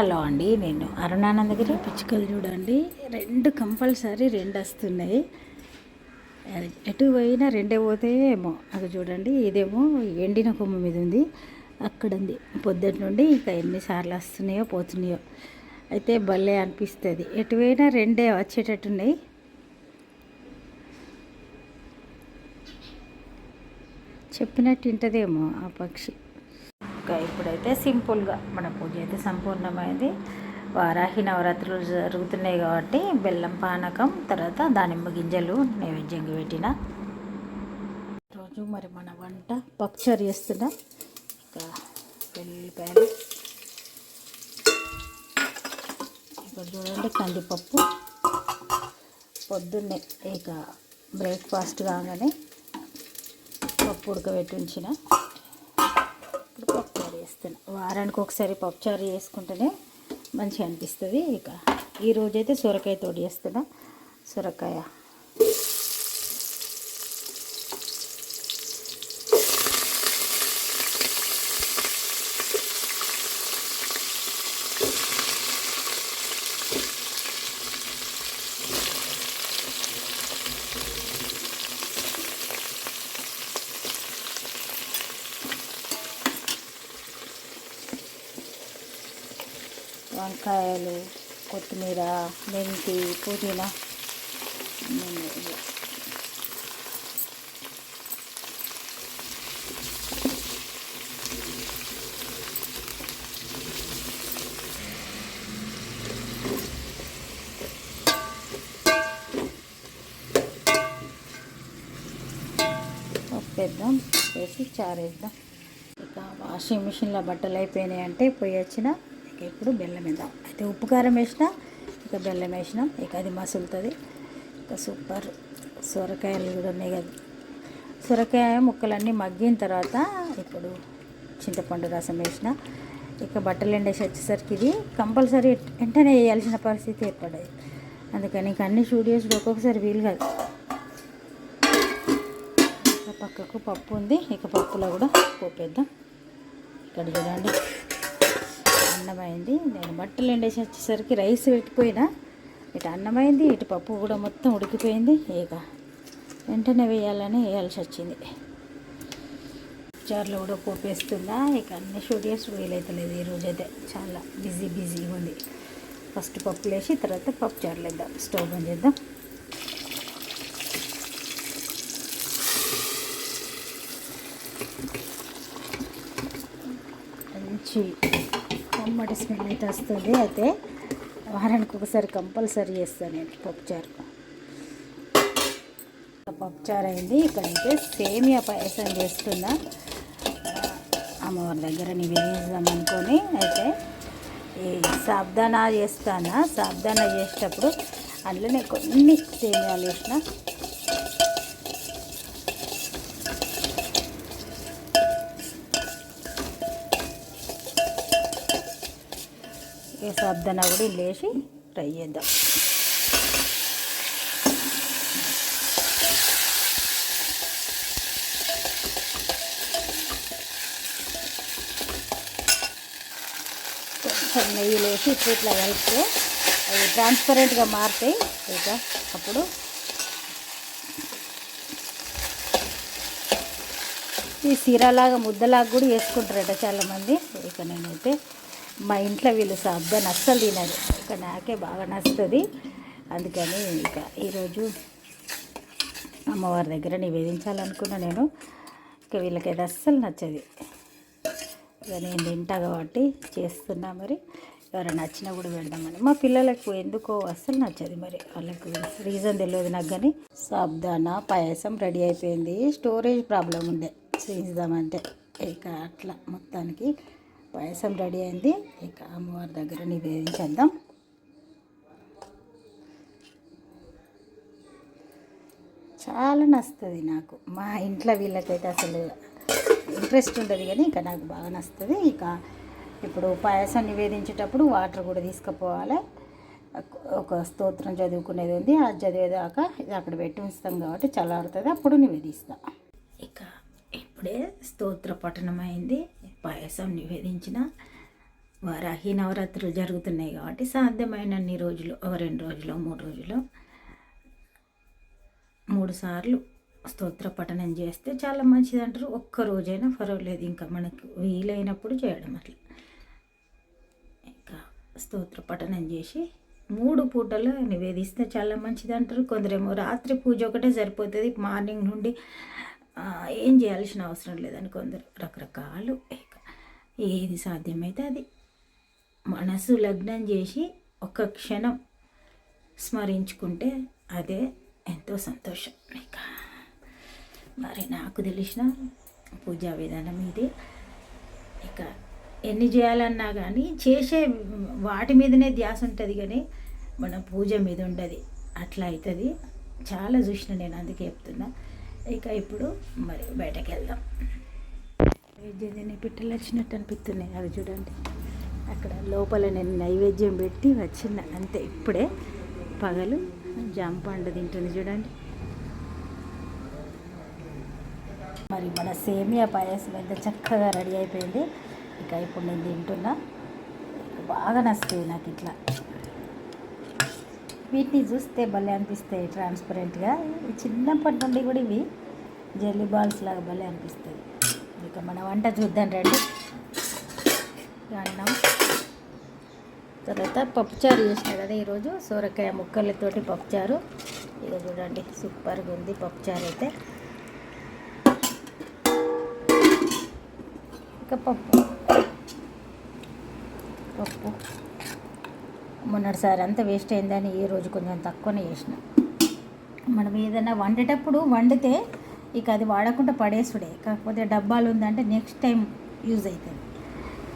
Hello అండి నేను అరుణానందగిరి పిచ్చుకలు చూడండి. రెండు కంపల్సరీ రెండు వస్తున్నాయి. ఎటు పోయినా రెండే పోతే ఏమో అది చూడండి ఇదేమో ఎండిన కొమ్మ మీద ఉంది. అక్కడ ఉంది. పొద్దుటి నుండి ఇంకా ఎన్నిసార్లు వస్తున్నాయో పోతున్నాయో. అయితే భలే అనిపిస్తుంది. ఎటు పోయినా రెండే వచ్చేటట్టున్నాయి. చెప్పినట్టు వింటదేమో ఆ పక్షి. ఇంకా ఇప్పుడైతే సింపుల్గా మన పూజ అయితే సంపూర్ణమైంది. వారాహి నవరాత్రులు జరుగుతున్నాయి కాబట్టి బెల్లం పానకం తర్వాత దానిమ్మ గింజలు నైవేద్యంగా పెట్టిన. రోజు మరి మన వంట పక్చర్ చేస్తున్నాం. ఇంకా వెల్లిపాయలు. ఇక్కడ చూడండి కందిపప్పు. పొద్దున్నే ఇక బ్రేక్ఫాస్ట్ కాగానే పప్పు ఉడకబెట్టి ఉంచిన. చేస్తున్నా. వారానికి ఒకసారి పప్పుచారు చేసుకుంటేనే మంచిగా అనిపిస్తుంది. ఇక ఈరోజైతే సొరకాయ తోడు చేస్తున్నా. సొరకాయ. వంకాయలు కొత్తిమీర మెంతి పుదీనా. వేద్దాం వేసి చారేద్దాం. ఇక వాషింగ్ మిషన్లో బట్టలు అయిపోయినాయి అంటే పోయి వచ్చిన ఇక ఇప్పుడు బెల్లం వేద్దాం. అయితే ఉప్పు కారం వేసిన ఇక బెల్లం వేసినాం. ఇక అది మసులుతుంది. ఇక సూపర్. సొరకాయలు కూడా ఉన్నాయి కదా. సొరకాయ ముక్కలన్నీ మగ్గిన తర్వాత ఇప్పుడు చింతపండు రసం వేసిన. ఇక బట్టలు ఎండేసి వచ్చేసరికి ఇది కంపల్సరీ వెంటనే వేయాల్సిన పరిస్థితి ఏర్పడేది. అందుకని ఇక అన్ని స్టూడియోస్ ఒక్కొక్కసారి వీలు కాదు. పక్కకు పప్పు ఉంది. ఇక పప్పులో కూడా పోపేద్దాం. ఇక్కడ చూడండి. అన్నమైంది. నేను బట్టలు ఎండేసి వచ్చేసరికి రైస్ పెట్టిపోయినా ఇటు అన్నమైంది ఇటు పప్పు కూడా మొత్తం ఉడికిపోయింది. ఇక వెంటనే వేయాలని వేయాల్సి వచ్చింది. చార్లో కూడా పోపేస్తున్నా ఇక అన్ని స్టూడియోస్ వీలైతలేదు ఈరోజు అయితే చాలా బిజీ బిజీగా ఉంది. ఫస్ట్ పప్పు లేసి తర్వాత పప్పు చారులు వేద్దాం. స్టవ్ ఆన్ చేద్దాం. మంచి కమ్మటి స్మెల్ అయితే వస్తుంది. అయితే వారానికి ఒకసారి కంపల్సరీ చేస్తాను నేను పప్పుచారు. పప్పుచారు అయింది. ఇక్కడైతే సేమియా పాయసం చేస్తున్నా. అమ్మవారి దగ్గర నివేదిద్దాం అనుకొని అయితే ఈ సాబ్దానా చేస్తానా. సాబ్దానా చేసేటప్పుడు అందులోనే కొన్ని సేమియాలు వేసిన ఈ సబ్దన కూడా లేచి ఫ్రై చేద్దాం. కొంచెం నెయ్యి వేసి ఇప్పుడు ఇట్లా కలిపితే అవి ట్రాన్స్పరెంట్గా మారుతాయి. ఇక అప్పుడు ఈ సీరలాగా ముద్దలాగా కూడా వేసుకుంటారట చాలామంది. ఇక నేనైతే మా ఇంట్లో వీళ్ళు సాబ్దాన్ని అస్సలు తినరు. ఇక నాకే బాగా నచ్చుతుంది. అందుకని ఇక ఈరోజు అమ్మవారి దగ్గర నివేదించాలనుకున్నా నేను. ఇక వీళ్ళకైతే అస్సలు నచ్చది. ఇక నేను తింటా కాబట్టి చేస్తున్నా మరి. ఎవరైనా నచ్చినా కూడా పెడదామని. మా పిల్లలకు ఎందుకో అస్సలు నచ్చదు మరి. వాళ్ళకు రీజన్ తెలియదు నాకు కానీ. సాబ్దానా పాయసం రెడీ అయిపోయింది. స్టోరేజ్ ప్రాబ్లం ఉండే. చేద్దామంటే ఇక అట్లా మొత్తానికి పాయసం రెడీ అయింది. ఇక అమ్మవారి దగ్గర నివేదించేద్దాం చాలా నచ్చుతుంది నాకు. మా ఇంట్లో వీళ్ళకైతే అసలు ఇంట్రెస్ట్ ఉంటుంది కానీ ఇక నాకు బాగా నచ్చుతుంది. ఇక ఇప్పుడు పాయసం నివేదించేటప్పుడు వాటర్ కూడా తీసుకుపోవాలి. ఒక స్తోత్రం చదువుకునేది ఉంది. అది చదివేదాకా ఇది అక్కడ పెట్టి ఉంచుతాం కాబట్టి చల్లారుతుంది. అప్పుడు నివేదిస్తాం. ఇక ఇప్పుడే స్తోత్ర పఠనం అయింది. పాయసం నివేదించిన వారాహి నవరాత్రులు జరుగుతున్నాయి కాబట్టి సాధ్యమైనన్ని రోజులు ఒక రెండు రోజులు మూడు రోజులు మూడు సార్లు స్తోత్ర పఠనం చేస్తే చాలా మంచిది అంటారు. ఒక్క రోజైనా పర్వాలేదు ఇంకా మనకు వీలైనప్పుడు చేయడం అట్లా. ఇంకా స్తోత్ర పఠనం చేసి మూడు పూటలు నివేదిస్తే చాలా మంచిది అంటారు. కొందరేమో రాత్రి పూజ ఒకటే సరిపోతుంది మార్నింగ్ నుండి ఏం చేయాల్సిన అవసరం లేదని కొందరు రకరకాలు ఏది సాధ్యమైతే అది. మనసు లగ్నం చేసి ఒక క్షణం స్మరించుకుంటే అదే ఎంతో సంతోషం. ఇక మరి నాకు తెలిసిన పూజా విధానం ఇది. ఇక ఎన్ని చేయాలన్నా కానీ చేసే వాటి మీదనే ధ్యాస ఉంటుంది కానీ మన పూజ మీద ఉండదు. అట్లా అవుతుంది చాలా చూసిన నేను అందుకే చెప్తున్నా. ఇక ఇప్పుడు మరి బయటకు వెళ్దాం నైవేద్యం పిట్టలు వచ్చినట్టు అనిపిస్తున్నాయి అవి చూడండి. అక్కడ లోపల నేను నైవేద్యం పెట్టి వచ్చిన అంతే. ఇప్పుడే పగలు జాంపండు తింటుంది చూడండి. మరి మన సేమియా పాయసం ఎంత చక్కగా రెడీ అయిపోయింది. ఇక ఇప్పుడు నేను తింటున్నా. బాగా నచ్చుతుంది నాకు ఇట్లా. వీటిని చూస్తే భలే అనిపిస్తాయి ట్రాన్స్పరెంట్గా చిన్నప్పటి నుండి కూడా ఇవి జెల్లీ బాల్స్ లాగా భలే అనిపిస్తాయి. ఇక మన వంట చూద్దాం రండి. అన్నం. తర్వాత పప్పుచారు చేసిన కదా ఈరోజు సోరకాయ ముక్కలతోటి పప్పుచారు. ఇక చూడండి సూపర్గా ఉంది పప్పుచారు అయితే. ఇక పప్పు. పప్పు. మొన్నటిసారి అంతా వేస్ట్ అయిందని ఈ రోజు కొంచెం తక్కువనే చేసిన. మనం ఏదైనా వండేటప్పుడు వండితే ఇక అది వాడకుండా పడేసుడే. కాకపోతే డబ్బాలు ఉందంటే నెక్స్ట్ టైం యూజ్ అవుతుంది.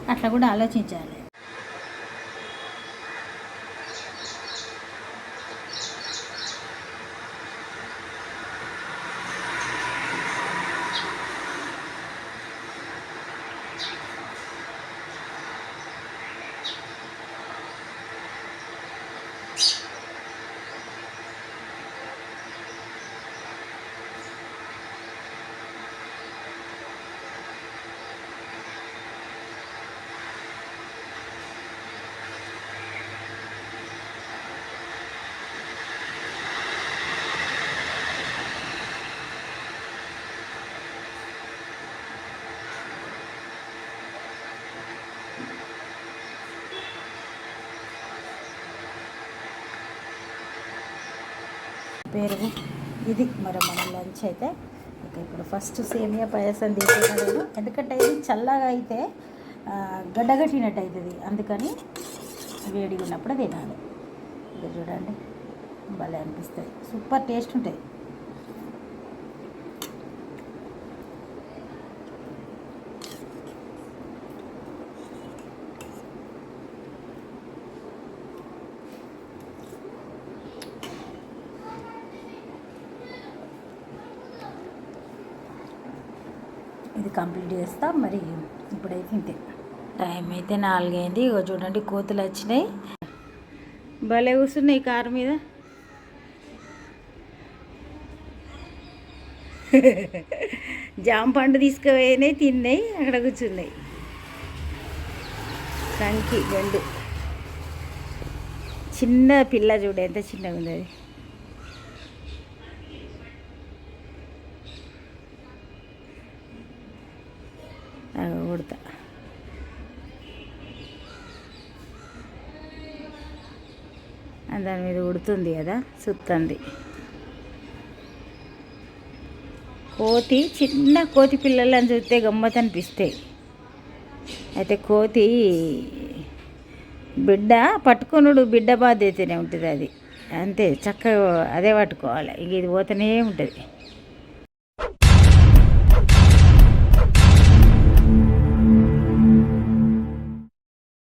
అట్లా కూడా ఆలోచించాలి. పెరుగు ఇది మరి మన లంచ్ అయితే. ఇక ఇప్పుడు ఫస్ట్ సేమియా పాయసం తీసుకున్నాను. ఎందుకంటే ఇది చల్లగా అయితే గడ్డగట్టినట్టు అవుతుంది అందుకని వేడిగా ఉన్నప్పుడు తినాలి. ఇది చూడండి. భలే అనిపిస్తుంది. సూపర్ టేస్ట్ ఉంటుంది ఇది కంప్లీట్ చేస్తా మరి ఇప్పుడైతే ఇంతే. టైం అయితే నాలుగైంది. ఇగో చూడండి కోతులు వచ్చినాయి. భలే కూర్చున్నాయి కారు మీద. జామ పండు తీసుకుపోయినాయి తిన్నాయి అక్కడ కూర్చున్నాయి. కంకి గండు చిన్న పిల్ల చూడు ఎంత చిన్నగా ఉంది అది. కొడతా. ఉడతా దాని మీద ఉడుతుంది కదా సుత్తంది. కోతి చిన్న కోతి పిల్లలని చూస్తే గమ్మత్ అనిపిస్తాయి. అయితే కోతి బిడ్డ పట్టుకునుడు బిడ్డ బాధ్యతనే ఉంటుంది అది. అంతే చక్కగా అదే పట్టుకోవాలి. ఇంక ఇది పోతూనే ఉంటుంది.